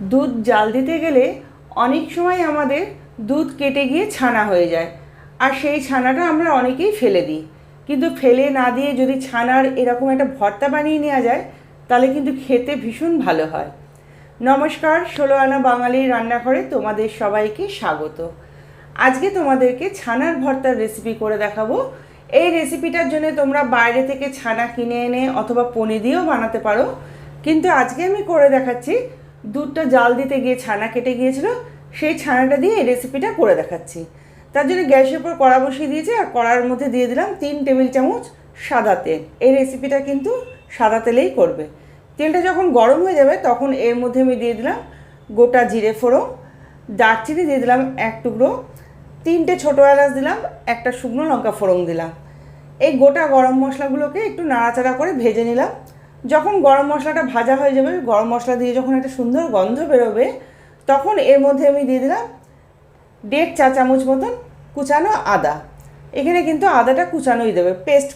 দুধ জাল দিতে গেলে অনেক সময় আমাদের দুধ কেটে গিয়ে ছানা হয়ে যায়। আর সেই ছানাটা আমরা অনেকেই ফেলে দিই। কিন্তু ফেলে না দিয়ে যদি ছানার এরকম একটা ভর্তা বানিয়ে নেওয়া যায়, তাহলে কিন্তু খেতে ভীষণ ভালো হয়। নমস্কার, ষোলো আনা বাঙালির রান্নাঘরে তোমাদের সবাইকে স্বাগত। আজকে তোমাদেরকে ছানার ভর্তার রেসিপি করে দেখাবো। এই রেসিপিটার জন্য তোমরা বাইরে থেকে ছানা কিনে এনে অথবা পনির দিয়েও বানাতে পারো। কিন্তু আজকে আমি করে দেখাচ্ছি দুধটা জাল দিতে গিয়ে ছানা কেটে গিয়েছিল, সেই ছানাটা দিয়ে এই রেসিপিটা করে দেখাচ্ছি। তার জন্য গ্যাসের উপর কড়া বসিয়ে দিয়েছি আর কড়ার মধ্যে দিয়ে দিলাম তিন টেবিল চামচ সাদা তেল। এই রেসিপিটা কিন্তু সাদা তেলেই করবে। তেলটা যখন গরম হয়ে যাবে, তখন এর মধ্যে আমি দিয়ে দিলাম গোটা জিরে ফোড়ন, দারচিনি দিয়ে দিলাম এক টুকরো, তিনটে ছোটো এলাচ দিলাম, একটা শুকনো লঙ্কা ফোড়ন দিলাম। এই গোটা গরম মশলাগুলোকে একটু নাড়াচাড়া করে ভেজে নিলাম। যখন গরম মশলাটা ভাজা হয়ে যাবে, গরম মশলা দিয়ে যখন একটা সুন্দর গন্ধ বেরোবে, তখন এর মধ্যে আমি দিয়ে দিলাম দেড় চা চামচ মতন কুচানো আদা। এখানে কিন্তু আদাটা কুচানোই দেবে, পেস্ট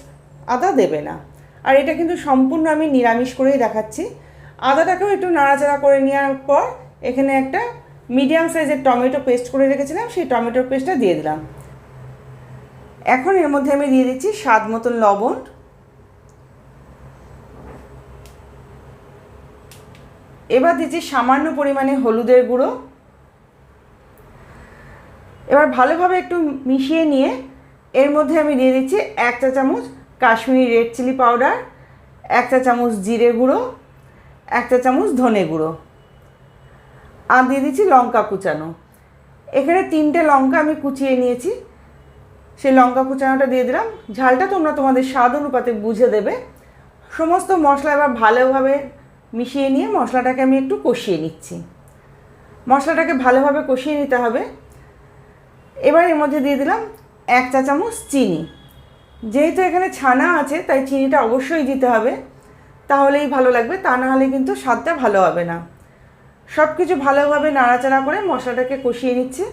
আদা দেবে না। আর এটা কিন্তু সম্পূর্ণ আমি নিরামিষ করেই দেখাচ্ছি। আদাটাকেও একটু নাড়াচাড়া করে নেওয়ার পর এখানে একটা মিডিয়াম সাইজের টমেটো পেস্ট করে রেখেছিলাম, সেই টমেটোর পেস্টটা দিয়ে দিলাম। এখন এর মধ্যে আমি দিয়ে দিচ্ছি স্বাদ মতন লবণ। এবার দিচ্ছি সামান্য পরিমাণে হলুদের গুঁড়ো। এবার ভালোভাবে একটু মিশিয়ে নিয়ে এর মধ্যে আমি দিয়ে দিচ্ছি এক চা চামচ কাশ্মীরি রেড চিলি পাউডার, এক চা চামচ জিরে গুঁড়ো, এক চা চামচ ধনে গুঁড়ো। আর দিয়ে দিচ্ছি লঙ্কা কুচানো। এখানে তিনটে লঙ্কা আমি কুচিয়ে নিয়েছি। সেই লঙ্কা কুচানোটা দিয়ে দিলাম। ঝালটা তোমরা তোমাদের স্বাদ অনুপাতে বুঝে দেবে। সমস্ত মশলা এবার ভালোভাবে মিশিয়ে নিয়ে মশলাটাকে আমি একটু কষিয়ে নিচ্ছি। মশলাটাকে ভালোভাবে কষিয়ে নিতে হবে। এবার এর মধ্যে দিয়ে দিলাম এক চা চামচ চিনি। যেহেতু এখানে ছানা আছে, তাই চিনিটা অবশ্যই দিতে হবে। তাহলেই ভালো লাগবে, তা না হলে কিন্তু স্বাদটা ভালো হবে না। সব কিছু ভালোভাবে নাড়াচাড়া করে মশলাটাকে কষিয়ে নিচ্ছে।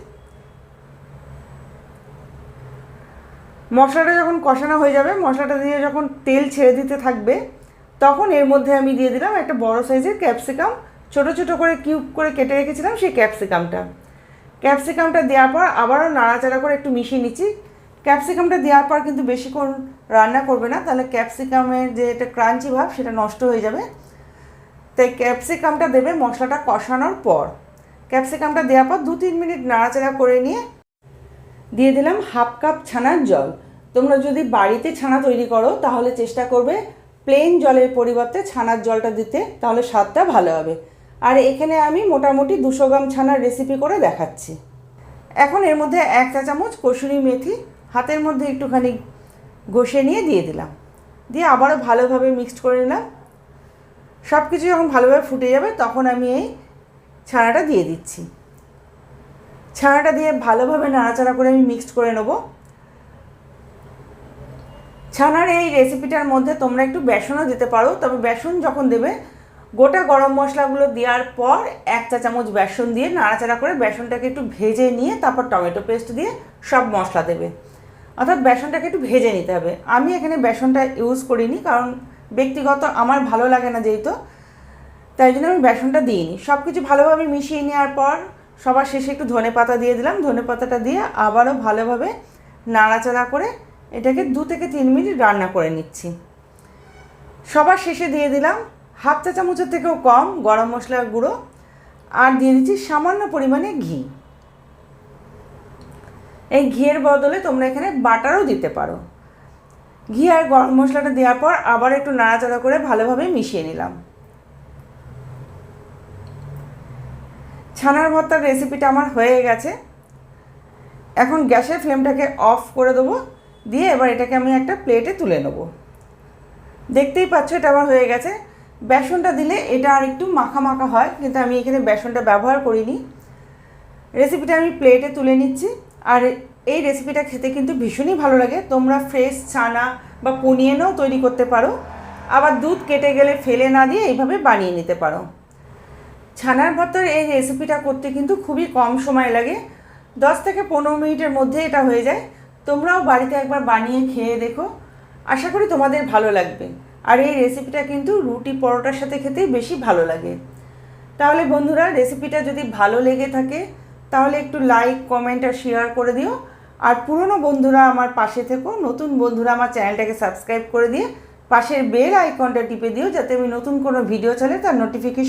মশলাটা যখন কষানো হয়ে যাবে, মশলাটা দিয়ে যখন তেল ছেড়ে দিতে থাকবে তখন এর মধ্যে আমি দিয়ে দিলাম একটা বড় সাইজের ক্যাপসিকাম, ছোট ছোট করে কিউব করে কেটে রেখেছিলাম সেই ক্যাপসিকামটা। ক্যাপসিকামটা দেওয়ার পর আবারও নাড়াচাড়া করে একটু মিশিয়ে নিচ্ছি। ক্যাপসিকামটা দেওয়ার পর কিন্তু বেশিক্ষণ রান্না করবে না, তাহলে ক্যাপসিকামের যে একটা ক্রাঞ্চি ভাব সেটা নষ্ট হয়ে যাবে। তাই ক্যাপসিকামটা দেবে মশলাটা কষানোর পর। ক্যাপসিকামটা দেওয়ার পর দু তিন মিনিট নাড়াচাড়া করে নিয়ে দিয়ে দিলাম হাফ কাপ ছানার জল। তোমরা যদি বাড়িতে ছানা তৈরি করো, তাহলে চেষ্টা করবে প্লেন জলের পরিবর্তে ছানার জলটা দিতে, তাহলে স্বাদটা ভালো হবে। আর এখানে আমি মোটামুটি দুশো গ্রাম ছানার রেসিপি করে দেখাচ্ছি। এখন এর মধ্যে এক চা চামচ কসুরি মেথি, হাতের মধ্যে একটুখানি ঘষে নিয়ে দিয়ে দিলাম। দিয়ে আবারও ভালোভাবে মিক্সড করে নিলাম। সব কিছু যখন ভালোভাবে ফুটে যাবে, তখন আমি এই ছানাটা দিয়ে দিচ্ছি। ছানাটা দিয়ে ভালোভাবে নাড়াচাড়া করে আমি মিক্সড করে নেব। ছানার এই রেসিপিটার মধ্যে তোমরা একটু বেসনও দিতে পারো। তবে বেসন যখন দেবে, গোটা গরম মশলাগুলো দেওয়ার পর এক চা চামচ বেসন দিয়ে নাড়াচাড়া করে বেসনটাকে একটু ভেজে নিয়ে তারপর টমেটো পেস্ট দিয়ে সব মশলা দেবে। অর্থাৎ বেসনটাকে একটু ভেজে নিতে হবে। আমি এখানে বেসনটা ইউজ করিনি কারণ ব্যক্তিগত আমার ভালো লাগে না যেহেতু, তাই জন্য আমি বেসনটা দিইনি। সব কিছু ভালোভাবে মিশিয়ে নেওয়ার পর সবার শেষে একটু ধনে পাতা দিয়ে দিলাম। ধনে পাতাটা দিয়ে আবারও ভালোভাবে নাড়াচাড়া করে এটাকে দু থেকে তিন মিনিট রান্না করে নিচ্ছি। সবার শেষে দিয়ে দিলাম হাফ চা চামচের থেকেও কম গরম মশলার গুঁড়ো আর দিয়ে দিচ্ছি সামান্য পরিমাণে ঘি। এই ঘিয়ের বদলে তোমরা এখানে বাটারও দিতে পারো। ঘি আর গরম মশলাটা দেওয়ার পর আবার একটু নাড়াচাড়া করে ভালোভাবে মিশিয়ে নিলাম। ছানার ভর্তার রেসিপিটা আমার হয়ে গেছে। এখন গ্যাসের ফ্লেমটাকে অফ করে দেবো। দিয়ে এবার এটাকে আমি একটা প্লেটে তুলে নেব। দেখতেই পাচ্ছ এটা আমার হয়ে গেছে। বেসনটা দিলে এটা আর একটু মাখা মাখা হয়, কিন্তু আমি এখানে বেসনটা ব্যবহার করিনি। রেসিপিটা আমি প্লেটে তুলে নিচ্ছি। আর এই রেসিপিটা খেতে কিন্তু ভীষণই ভালো লাগে। তোমরা ফ্রেশ ছানা বা পনিয়েনও তৈরি করতে পারো। আবার দুধ কেটে গেলে ফেলে না দিয়ে এইভাবে বানিয়ে নিতে পারো। ছানার ভর্তার এই রেসিপিটা করতে কিন্তু খুবই কম সময় লাগে। দশ থেকে পনেরো মিনিটের মধ্যে এটা হয়ে যায়। তোমরাও বাড়িতে একবার বানিয়ে খেয়ে দেখো। আশা করি তোমাদের ভালো লাগবে। আর এই রেসিপিটা কিন্তু রুটি পরোটার সাথে খেতেই বেশি ভালো লাগে। তাহলে বন্ধুরা রেসিপিটা যদি ভালো লেগে থাকে, তাহলে একটু লাইক কমেন্ট আর শেয়ার করে দিও। আর পুরনো বন্ধুরা আমার পাশে থেকো, নতুন বন্ধুরা আমার চ্যানেলটাকে সাবস্ক্রাইব করে দিয়ে পাশের বেল আইকনটা টিপে দিও, যাতে আমি নতুন কোনো ভিডিও চলে তার নোটিফিকেশন